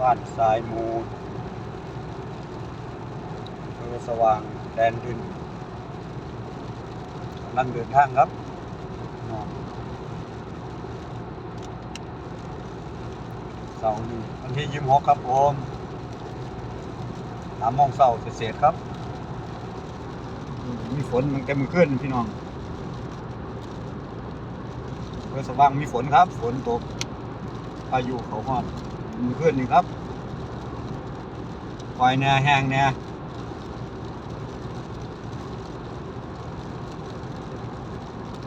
บ้านสายมูลเภอสว่างแดนดินกำลังเดินทางครับเสาร์นี้วันที่ยี่สิบหกครับผมสามโมงเช้าเสร็จครับ มีฝนมันแกมือขึ้นพี่น้องเพื่อสว่างมีฝนครับ ฝนตกพายุเขาฮอด มือขึ้นนี่ครับปล่อยแน่แห้งแน่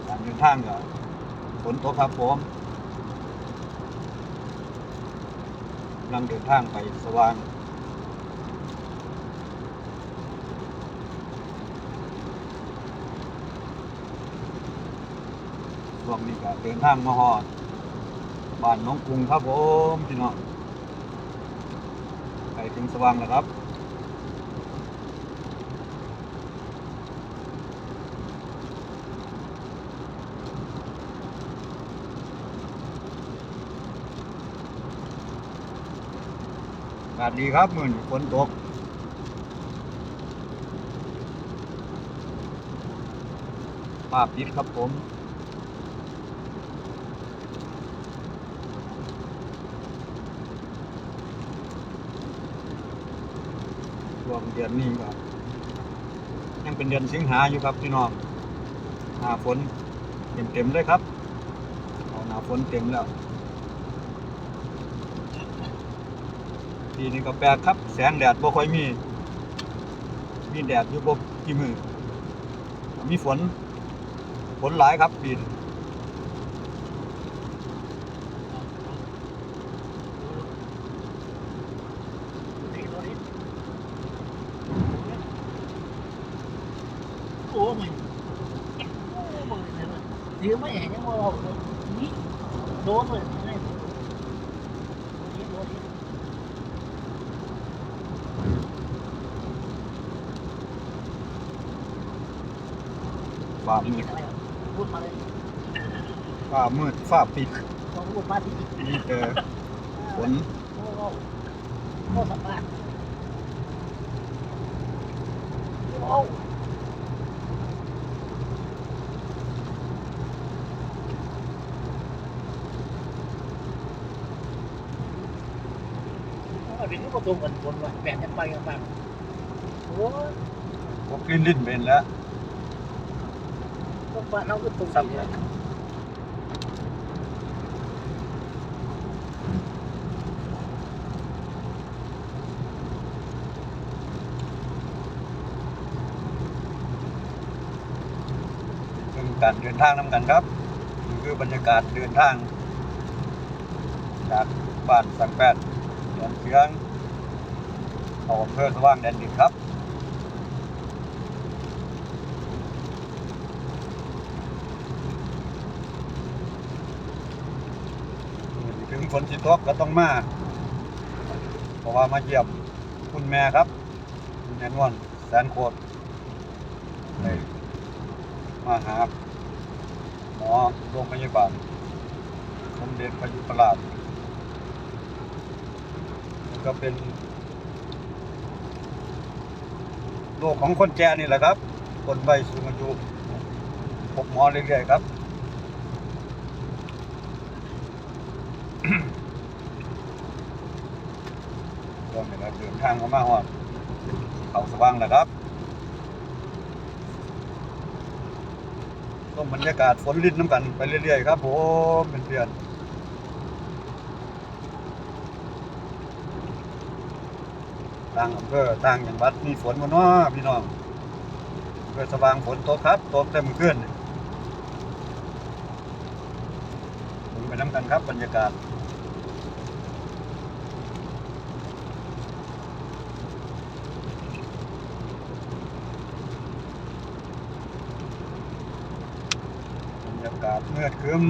การเดินทางก็ฝนตกครับผมกำลังเดินทางไปสว่างช่วงนี้ก็เดินทางมาฮอดบ้านน้องกรุงครับผมพี่น้อง ไปถึงสว่างแล้วครับอากาศดีครับมื่อนฝนตกภาพดิดครับผม วงเดือนนี้ก็ยังเป็นเดือนสิงหาอยู่ครับพี่น้องหนาฝนเต็มเต็มๆเลยครับหนาฝนเต็มแล้วปีนี้ก็แปลกครับ แสงแดดบ่ค่อยมี มีแดดอยู่บ่กี่มือมีฝน ฝนหลายครับปีนี้ โอ้มึงโอ้มึงเนี่ยมัน ถือไม่เห็นยังว่าเรานี่โดนเลยนี่โดนนี่ฟ้ามืดพูดมาเลยฟ้ามืดฟ้าปิดลองพูดมาที่มีแต่ฝนโอ้โหโอ้สัมภาษณ์โอ้ เป็นที่ประตูกันบนว่าแบบจะไปกันบ้างโอ้ยพวกลิ้นลิ้นเป็นแล้วพวกบ้านเราก็ตรงสัมเลยเป็นการเดินทางนํกันครับนี่คือบรรยากาศเดินทาง จากบ้านสังแปด ดนเชียงเอาอำเภอสว่างแดนดินครับถึงฝนสิตกก็ต้องมาเพราะว่ามาเยี่ยมคุณแม่ครับคุณแม่นวลแสนโคตรได้มาหาหมอโรงพยาบาลสมเด็จพระยุพราชแล้ว ก็เป็นโรคของคนแก่นี่แหละครับ คนใบสูงอายุพบหมอเรื่อยๆครับช่วงนี้เราเดินทางมามาฮอดเขาสว่างแล้วครับต้องบรรยากาศฝนลิ้นน้ำกันไปเรื่อยๆครับผมเป็นเพื่อน ต่างอำเภอต่างจังหวัดมีฝนมาเนาะพี่น้องเพื่อสว่างฝนตกครับตกเต็มขึ้นไปน้ำกันครับบรรยากาศบรรยากาศเมื่อคืน